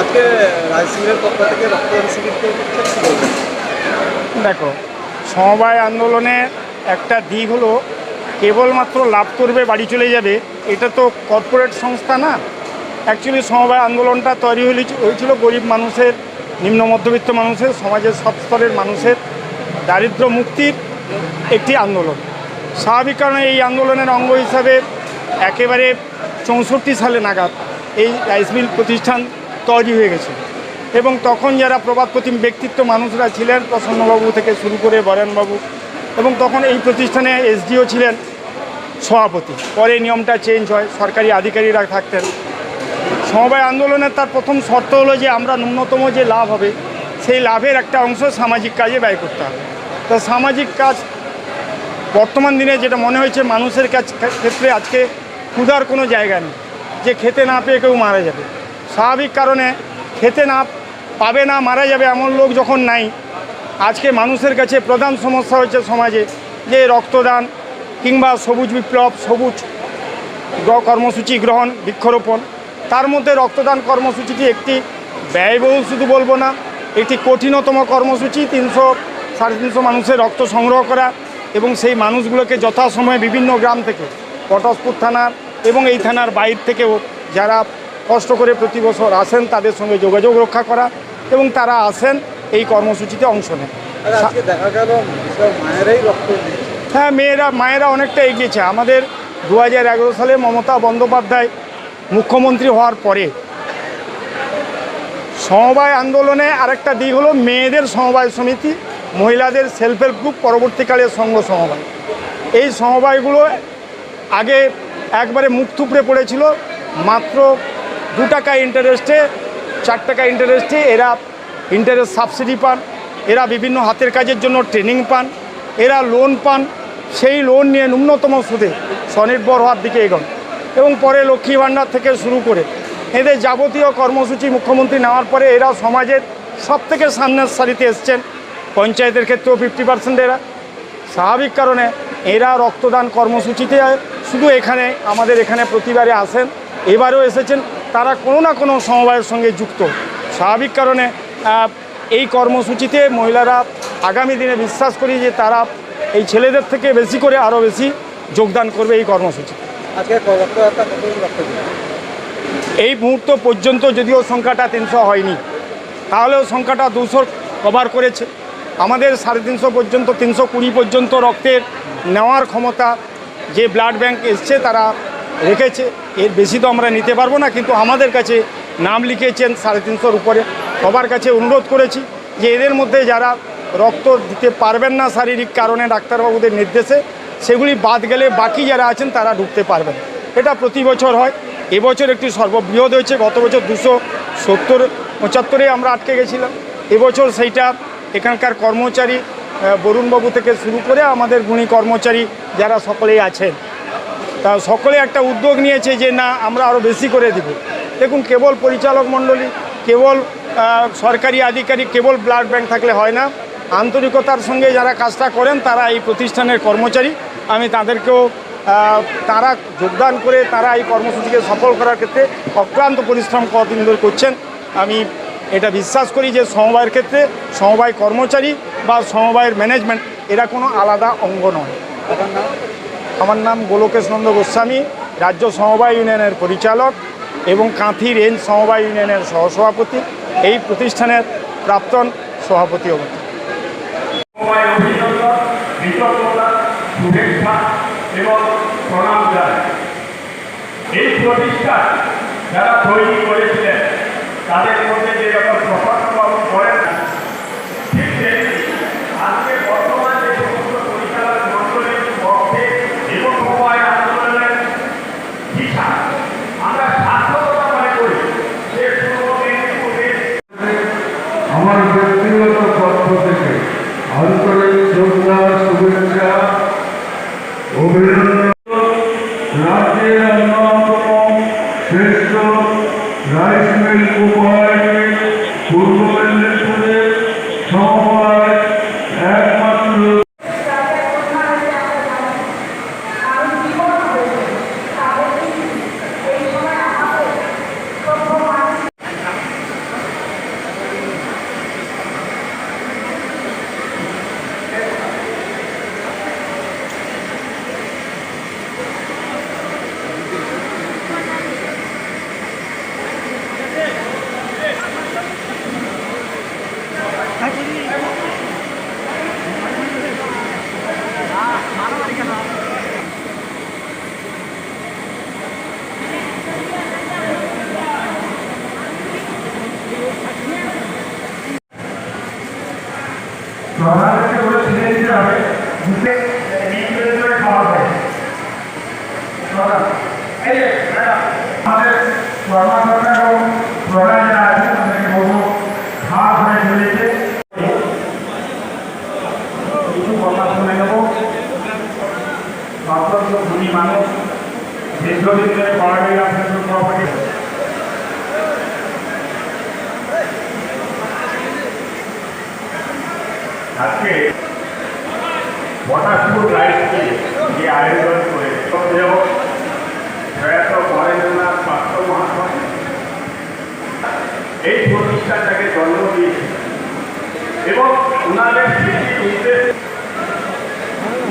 আজকে রাজসিংহের পক্ষ থেকে রক্তদান দেখো, সমবায় আন্দোলনের একটা দিক হলো, কেবলমাত্র লাভ করবে, বাড়ি চলে যাবে, এটা তো কর্পোরেট সংস্থা না। অ্যাকচুয়ালি সমবায় আন্দোলনটা তৈরি হয়েছিল গরিব মানুষের, নিম্ন মধ্যবিত্ত মানুষের, সমাজের সব স্তরের মানুষের দারিদ্র মুক্তির একটি আন্দোলন। স্বাভাবিক কারণে এই আন্দোলনের অঙ্গ হিসাবে একেবারে চৌষট্টি সালে নাগাদ এই রাইস মিল প্রতিষ্ঠান তৈরি হয়ে গেছে। এবং তখন যারা প্রবাদপ্রতিম ব্যক্তিত্ব মানুষরা ছিলেন, প্রসন্নবাবু থেকে শুরু করে বরেনবাবু, এবং তখন এই প্রতিষ্ঠানে এসডিও ছিলেন সভাপতি। পরে নিয়মটা চেঞ্জ হয়, সরকারি আধিকারিকরা থাকতেন। সমবায় আন্দোলনের তার প্রথম শর্ত হলো যে আমরা ন্যূনতম যে লাভ হবে, সেই লাভের একটা অংশ সামাজিক কাজে ব্যয় করতে হবে। তো সামাজিক কাজ বর্তমান দিনে যেটা মনে হয়েছে মানুষের কাছ ক্ষেত্রে আজকে ক্ষুধার কোনো জায়গা নেই। যে খেতে না পেয়ে কেউ মারা যাবে। স্বাভাবিক কারণে খেতে না, পাবে না, মারা যাবে এমন লোক যখন নাই, আজকে মানুষের কাছে প্রধান সমস্যা হচ্ছে সমাজে যে রক্তদান কিংবা সবুজ বিপ্লব, সবুজ কর্মসূচি গ্রহণ, বৃক্ষরোপণ। তার মধ্যে রক্তদান কর্মসূচিটি একটি ব্যয়বহুল শুধু বলব না, একটি কঠিনতম কর্মসূচি, তিনশো, সাড়ে তিনশো মানুষের রক্ত সংগ্রহ করা এবং সেই মানুষগুলোকে যথাসময়ে বিভিন্ন গ্রাম থেকে, পটসপুর থানার এবং এই থানার বাইর থেকেও যারা কষ্ট করে প্রতি বছর আসেন তাদের সঙ্গে যোগাযোগ রক্ষা করা এবং তারা আসেন এই কর্মসূচিতে অংশ নেন। হ্যাঁ মেয়েরা মায়েরা অনেকটা এগিয়েছে। আমাদের দু হাজার এগারো সালে মমতা বন্দ্যোপাধ্যায় মুখ্যমন্ত্রী হওয়ার পরে সমবায় আন্দোলনে আরেকটা দিক হলো মেয়েদের সমবায় সমিতি মহিলাদের সেলফ হেল্প গ্রুপ পরবর্তীকালে সংঘ সমবায়। এই সমবায়গুলো আগে একবারে মুখ থুপড়ে পড়েছিল মাত্র দু টাকা ইন্টারেস্টে চার টাকা ইন্টারেস্টে এরা ইন্টারেস্ট সাবসিডি পান, এরা বিভিন্ন হাতের কাজের জন্য ট্রেনিং পান, এরা লোন পান, সেই লোন নিয়ে ন্যূনতম সুদে স্বনির্ভর হওয়ার দিকে এগোন। এবং পরে লক্ষ্মী ভাণ্ডার থেকে শুরু করে এদের যাবতীয় কর্মসূচি মুখ্যমন্ত্রী নেওয়ার পরে এরা সমাজের সব থেকে সামনের সারিতে এসছেন। পঞ্চায়েতের ক্ষেত্রেও ফিফটি পার্সেন্ট এরা। স্বাভাবিক কারণে এরা রক্তদান কর্মসূচিতে, শুধু এখানে, আমাদের এখানে প্রতিবারে আসেন। এবারেও এসেছেন। তারা কোনো না কোনো সমবায়ের সঙ্গে যুক্ত। স্বাভাবিক কারণে এই কর্মসূচিতে মহিলারা আগামী দিনে বিশ্বাস করি যে তারা এই ছেলেদের থেকে বেশি করে আরও বেশি যোগদান করবে এই দিয়েছে এই মুহূর্ত পর্যন্ত যদিও সংখ্যাটা তিনশো হয়নি তাহলেও সংখ্যাটা দুশো কভার করেছে। আমাদের সাড়ে তিনশো পর্যন্ত তিনশো কুড়ি পর্যন্ত রক্তের নেওয়ার ক্ষমতা যে ব্লাড ব্যাংক এসছে তারা রেখেছে। এর বেশি তো আমরা নিতে পারব না, কিন্তু আমাদের কাছে নাম লিখেছেন সাড়ে তিনশোর উপরে। সবার কাছে অনুরোধ করেছি যে এদের মধ্যে যারা রক্ত দিতে পারবেন না শারীরিক কারণে ডাক্তারবাবুদের নির্দেশে, সেগুলি বাদ গেলে বাকি যারা আছেন তারা ঢুকতে পারবেন। এটা প্রতি বছর হয়। এবছর একটি সর্ববৃহৎ হয়েছে। গত বছর দুশো সত্তর, পঁচাত্তরে আমরা আটকে গেছিলাম। এবছর সেইটা এখানকার কর্মচারী বরুণবাবু থেকে শুরু করে আমাদের গুণী কর্মচারী যারা সকলেই আছেন। তা সকলে একটা উদ্যোগ নিয়েছে যে না, আমরা আরও বেশি করে দিব। দেখুন, কেবল পরিচালক মণ্ডলী, কেবল সরকারি আধিকারিক, কেবল ব্লাড ব্যাংক থাকলে হয় না। আন্তরিকতার সঙ্গে যারা কাজটা করেন, তারা এই প্রতিষ্ঠানের কর্মচারী। আমি তাদেরকেও তারা যোগদান করে, তারা এই কর্মসূচিকে সফল করার ক্ষেত্রে অক্লান্ত পরিশ্রম কতদিন ধরে করছেন। আমি এটা বিশ্বাস করি যে সমবায়ের ক্ষেত্রে সমবায় কর্মচারী বা সমবায়ের ম্যানেজমেন্ট, এরা কোনো আলাদা অঙ্গ নয়। আমার নাম গোলকেশ নন্দ গোস্বামী, রাজ্য সমবায় ইউনিয়নের পরিচালক এবং কাঁথি রেঞ্জ সমবায় ইউনিয়নের সহসভাপতি। এই প্রতিষ্ঠানের প্রাক্তন সভাপতি শুভেচ্ছা এবং প্রণাম এই যারা তৈরি করেছিলেন তাদের মধ্যে যে ব্যাপার প্রকাশবাবু করেন ঠিক তেমনি আজকে বর্তমান যে সমস্ত পরিচালক মন্ডলীর পক্ষে এবং সময় আন্দোলনের দিশা আমরা সার্থকতা মনে করি যে পূর্ব মেদিনীপুরে আমার ব্যক্তিগত পক্ষ থেকে আন্তরিক শ্রদ্ধা শুভেচ্ছা অভিনন্দন রাজ্যের অন্যতম শ্রেষ্ঠ রাইস মিল কোপারেটিভ বলব খাওয়া হয়ে চলেছে কিছু কথা শুনে নেব অত্যন্ত ধনী মানুষ দীর্ঘদিন ধরে প্রপার্টি আজকে পটাশপুর রাইডকে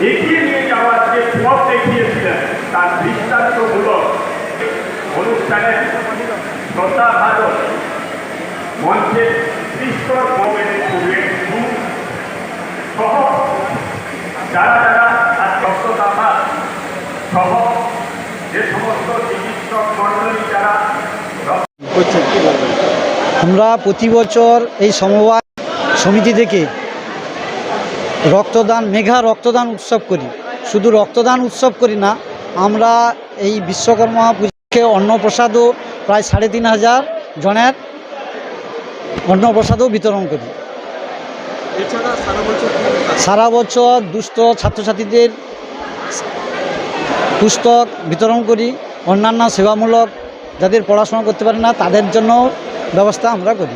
এগিয়ে নিয়ে যাওয়ার যে পথ দেখিয়েছিলেন, তার দৃষ্টান্তমূলক অনুষ্ঠানে শ্রদ্ধা ভারত মঞ্চে ত্রিস্তর কমেডি প্রোগ্রাম সহ যারা যারা তার রক্তদাতা সহ যে সমস্ত চিকিৎসক মণ্ডলী যারা আমরা প্রতি বছর এই সমবায় সমিতি থেকে রক্তদান মেঘা রক্তদান উৎসব করি। শুধু রক্তদান উৎসব করি না আমরা এই বিশ্বকর্মা পুজোকে অন্নপ্রসাদও প্রায় সাড়ে তিন হাজার জনের অন্নপ্রসাদও বিতরণ করি। সারা বছর দুস্থ ছাত্রছাত্রীদের পুস্তক বিতরণ করি অন্যান্য সেবামূলক যাদের পড়াশোনা করতে পারে না তাদের জন্য ব্যবস্থা আমরা করি।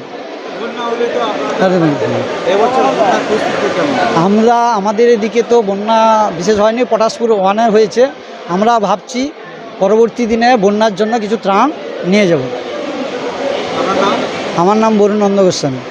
আমরা আমাদের এদিকে তো বন্যা বিশেষ হয়নি পটাশপুর ওয়ানে হয়েছে। আমরা ভাবছি পরবর্তী দিনে বন্যার জন্য কিছু ত্রাণ নিয়ে যাব। আমার নাম বরুণ নন্দ গোস্বামী।